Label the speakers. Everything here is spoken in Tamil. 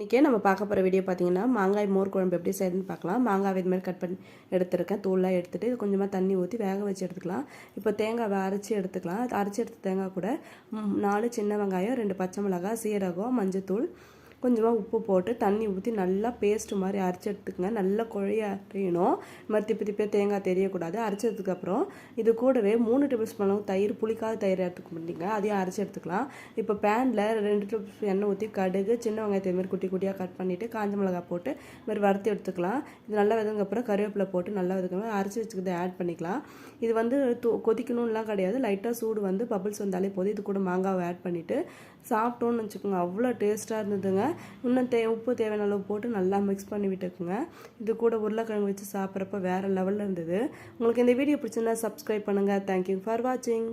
Speaker 1: இன்றைக்கே நம்ம பார்க்க போகிற வீடியோ பார்த்தீங்கன்னா மாங்காய் மோர் குழம்பு எப்படி செய்யறதுன்னு பார்க்கலாம். மாங்காய் இது மாதிரி கட் பண்ணி எடுத்துருக்கேன். தூள்லாம் எடுத்துகிட்டு இது கொஞ்சமாக தண்ணி ஊற்றி வேக வச்சு எடுத்துக்கலாம். இப்போ தேங்காவை அரைச்சி எடுத்துக்கலாம். அரைச்சி எடுத்த தேங்காய் கூட நாலு சின்ன வெங்காயம் ரெண்டு பச்சை மிளகாய் சீரகம் மஞ்சத்தூள் கொஞ்சமாக உப்பு போட்டு தண்ணி ஊற்றி நல்லா பேஸ்ட் மாதிரி அரைச்சி எடுத்துக்கங்க. நல்லா குழைய அரையணும். இது மாதிரி திப்பி திப்பியாக தேங்காய் தெரியக்கூடாது. அரைச்சதுக்கப்புறம் இது கூடவே மூணு டேபிள் ஸ்பூன் அளவு தயிர் புளிக்காத தயிர் எடுத்துக்க மாட்டீங்க அதையும் அரைச்சி எடுத்துக்கலாம். இப்போ பேனில் ரெண்டு டேபிள் ஸ்பூன் எண்ணெய் ஊற்றி கடுகு சின்ன வெங்காயத்தை மாதிரி குட்டி குட்டியாக கட் பண்ணிவிட்டு காஞ்ச மிளகாய் போட்டு இது மாதிரி வறுத்து எடுத்துக்கலாம். இது நல்லா வதங்கப்புறம் கருவேப்பிலை போட்டு நல்லா வதக்கணும் அரைச்சி வச்சுக்கிறத ஆட் பண்ணிக்கலாம். இது வந்து து- கொதிக்கணும்லாம் கிடையாது. லைட்டாக சூடு வந்து பபிள்ஸ் வந்தாலே போதும். இது கூட மாங்காவை ஆட் பண்ணிவிட்டு சாப்பிட்டோன்னு வச்சுக்கோங்க. அவ்வளோ டேஸ்ட்டாக இருந்ததுங்க. இன்னும் தே உப்பு தேவையான அளவு போட்டு நல்லா மிக்ஸ் பண்ணி விட்டுக்குங்க. இது கூட உருளைக்கிழங்கு வச்சு சாப்பிட்றப்ப வேறு லெவலில் இருந்தது. உங்களுக்கு இந்த வீடியோ பிடிச்சிருந்தா சப்ஸ்கிரைப் பண்ணுங்கள் தேங்க்யூ ஃபார் வாட்சிங்